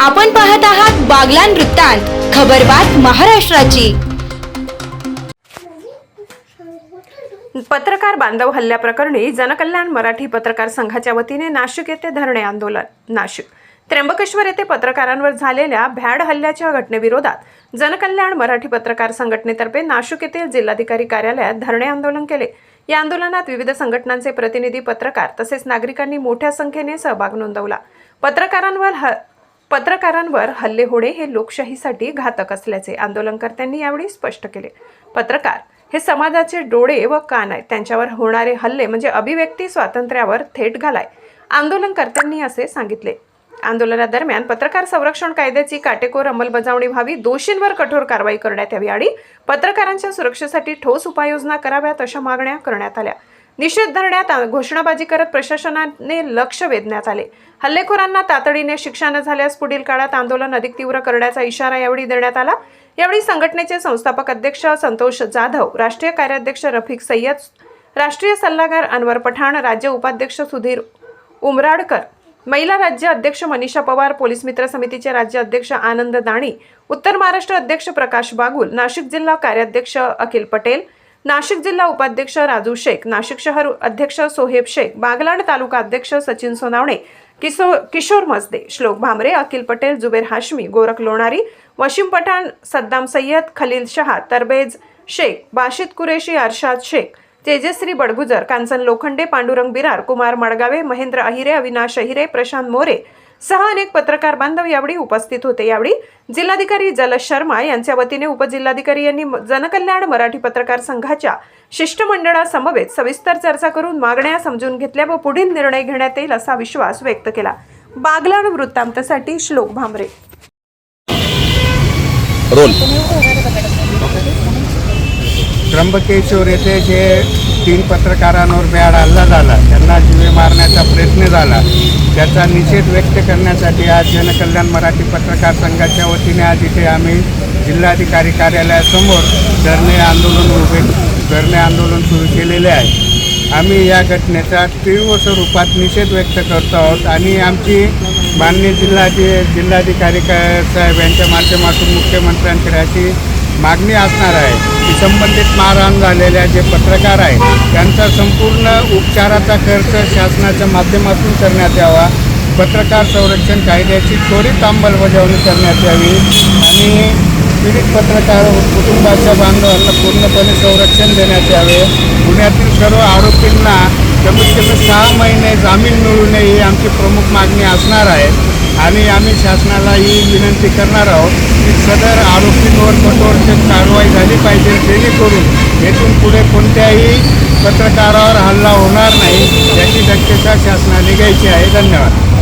आपण पाहत आहात बागलान वृत्तांत खबरबात महाराष्ट्राची. पत्रकार बांधव हल्ल्याप्रकरणी जनकल्याण मराठी पत्रकार संघाच्या वतीने नाशिक येथे धरणे आंदोलन. नाशिक त्र्यंबकेश्वर येथे पत्रकारांवर झालेल्या भ्याड हल्ल्याच्या घटनेविरोधात जनकल्याण मराठी पत्रकार संघटनेतर्फे नाशिक येथील जिल्हाधिकारी कार्यालयात धरणे आंदोलन केले. या आंदोलनात विविध संघटनांचे प्रतिनिधी पत्रकार तसेच नागरिकांनी मोठ्या संख्येने सहभाग नोंदवला. पत्रकारांवर ह पत्रकारांवर हल्ले होणे हे लोकशाहीसाठी घातक असल्याचे आंदोलनकर्त्यांनी यावेळी स्पष्ट केले. पत्रकार हे समाजाचे डोळे व कान आहेत. त्यांच्यावर होणारे हल्ले म्हणजे अभिव्यक्ती स्वातंत्र्यावर थेट घालाय. आंदोलनकर्त्यांनी असे सांगितले. आंदोलनादरम्यान पत्रकार संरक्षण कायद्याची काटेकोर अंमलबजावणी व्हावी दोषींवर कठोर कारवाई करण्यात यावी आणि पत्रकारांच्या सुरक्षेसाठी ठोस उपाययोजना कराव्यात अशा मागण्या करण्यात आल्या. निषेध धरण्यात घोषणाबाजी करत प्रशासनाने लक्ष वेधण्यात आले. हल्लेखोरांना तातडीने शिक्षा न झाल्यास पुढील काळात आंदोलन अधिक तीव्र करण्याचा इशारा यावेळी देण्यात आला. यावेळी संघटनेचे संस्थापक अध्यक्ष संतोष जाधव राष्ट्रीय कार्याध्यक्ष रफिक सय्यद राष्ट्रीय सल्लागार अनवर पठाण राज्य उपाध्यक्ष सुधीर उमराडकर महिला राज्य अध्यक्ष मनीषा पवार पोलीस मित्र समितीचे राज्य अध्यक्ष आनंद दाणी उत्तर महाराष्ट्र अध्यक्ष प्रकाश बागुल नाशिक जिल्हा कार्याध्यक्ष अखिल पटेल नाशिक जिल्हा उपाध्यक्ष राजू शेख नाशिक शहर अध्यक्ष सोहेब शेख बागलाण तालुका अध्यक्ष सचिन सोनावणे किसो किशोर मजदे श्लोक भामरे अखिल पटेल जुबेर हाशमी गोरख लोणारी वशीम पठाण सद्दाम सय्यद खलील शहा तरबेज शेख बाशिद कुरेशी अरशाद शेख तेजश्री बडगुजर कांचन लोखंडे पांडुरंग बिरार कुमार मडगावे महेंद्र अहिरे अविनाश अहिरे प्रशांत मोरे सह अनेक पत्रकार बांधव यावेळी उपस्थित होते. यावेळी जिल्हाधिकारी जलश शर्मा यांच्या वतीने उपजिल्हाधिकारी यांनी जनकल्याण मराठी पत्रकार संघाच्या शिष्टमंडळासमवेत सविस्तर चर्चा करून मागण्या समजून घेतल्या व पुढील निर्णय घेण्यात येईल असा विश्वास व्यक्त केला. बागलाण वृत्तांतसाठी श्लोक भामरे. रोल. त्र्यंबकेश्वर येथे जे तीन पत्रकारांवर बेआड हल्ला झाला त्यांना जीवे मारण्याचा प्रयत्न झाला त्याचा निषेध व्यक्त करण्यासाठी आज जनकल्याण मराठी पत्रकार संघाच्या वतीने आज इथे आम्ही जिल्हाधिकारी कार्यालयासमोर धरणे आंदोलन उभे धरणे आंदोलन सुरू केलेले आहे. आम्ही या घटनेचा तीव्र स्वरूपात निषेध व्यक्त करतो आहोत आणि आमची माननीय जिल्हाधि जिल्हाधिकारी साहेब यांच्या माध्यमातून मुख्यमंत्र्यांकडे अशी मागणी असणार आहे. की संबंधित मारहाण झालेल्या जे पत्रकार आहेत त्यांचा संपूर्ण उपचाराचा खर्च शासनाच्या माध्यमातून करण्यात यावा. पत्रकार संरक्षण कायद्याची त्वरित अंमलबजावणी करण्यात यावी आणि पीडित पत्रकार कुटुंबाच्या बांधवांना पूर्णपणे संरक्षण देण्यात यावे. पुण्यातील सर्व आरोपींना कमीत कमी सहा महिने जामीन मिळू नये ही आमची प्रमुख मागणी असणार आहे. आणि आम्ही शासनाला ही विनंती करणार आहोत की सदर आरोपींवर कठोर कारवाई झाली पाहिजे जेणेकरून येथून पुढे कोणत्याही पत्रकारावर हल्ला होणार नाही याची दक्षता शासनाने घ्यायची आहे. धन्यवाद.